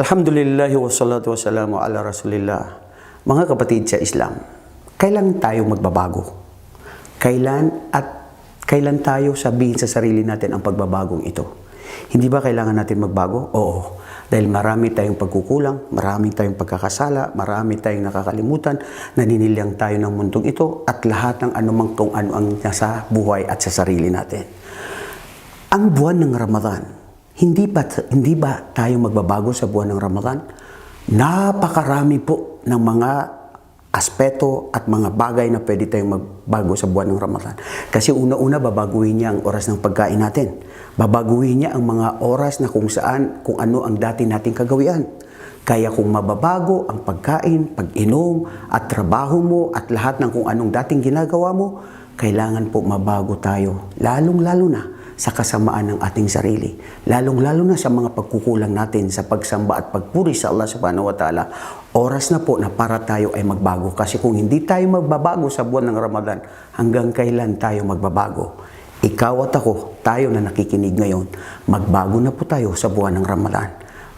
Alhamdulillah wa salatu wa salamu ala rasulillah. Mga kapatid sa Islam, kailan tayo magbabago? Kailan at kailan tayo sabihin sa sarili natin ang pagbabagong ito? Hindi ba kailangan natin magbago? Oo. Dahil marami tayong pagkukulang, marami tayong pagkakasala, marami tayong nakakalimutan, naninilyang tayo ng mundong ito at lahat ng anumang kung ano ang nasa buhay at sa sarili natin. Ang buwan ng Ramadan, hindi ba, hindi ba tayo magbabago sa buwan ng Ramadan? Napakarami po ng mga aspeto at mga bagay na pwede tayong magbago sa buwan ng Ramadan. Kasi una-una, babaguhin niya ang oras ng pagkain natin. Babaguhin niya ang mga oras na kung saan, kung ano ang dati nating kagawian. Kaya kung mababago ang pagkain, pag-inom, at trabaho mo, at lahat ng kung anong dating ginagawa mo, kailangan po mabago tayo, lalong-lalo na sa kasamaan ng ating sarili. Lalong-lalo na sa mga pagkukulang natin sa pagsamba at pagpuri sa Allah subhanahu wa ta'ala. Oras na po na para tayo ay magbago. Kasi kung hindi tayo magbabago sa buwan ng Ramadan, hanggang kailan tayo magbabago? Ikaw at ako, tayo na nakikinig ngayon, magbago na po tayo sa buwan ng Ramadan.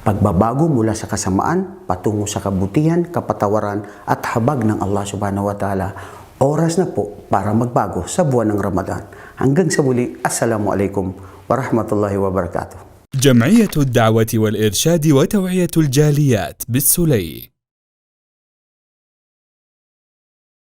Pagbabago mula sa kasamaan, patungo sa kabutihan, kapatawaran at habag ng Allah subhanahu wa ta'ala. Oras na po para magbago sa buwan ng Ramadan. Hanggang sa muli, Assalamualaikum warahmatullahi wabarakatuh. جمعية الدعوة والإرشاد وتوعية الجاليات بالسلي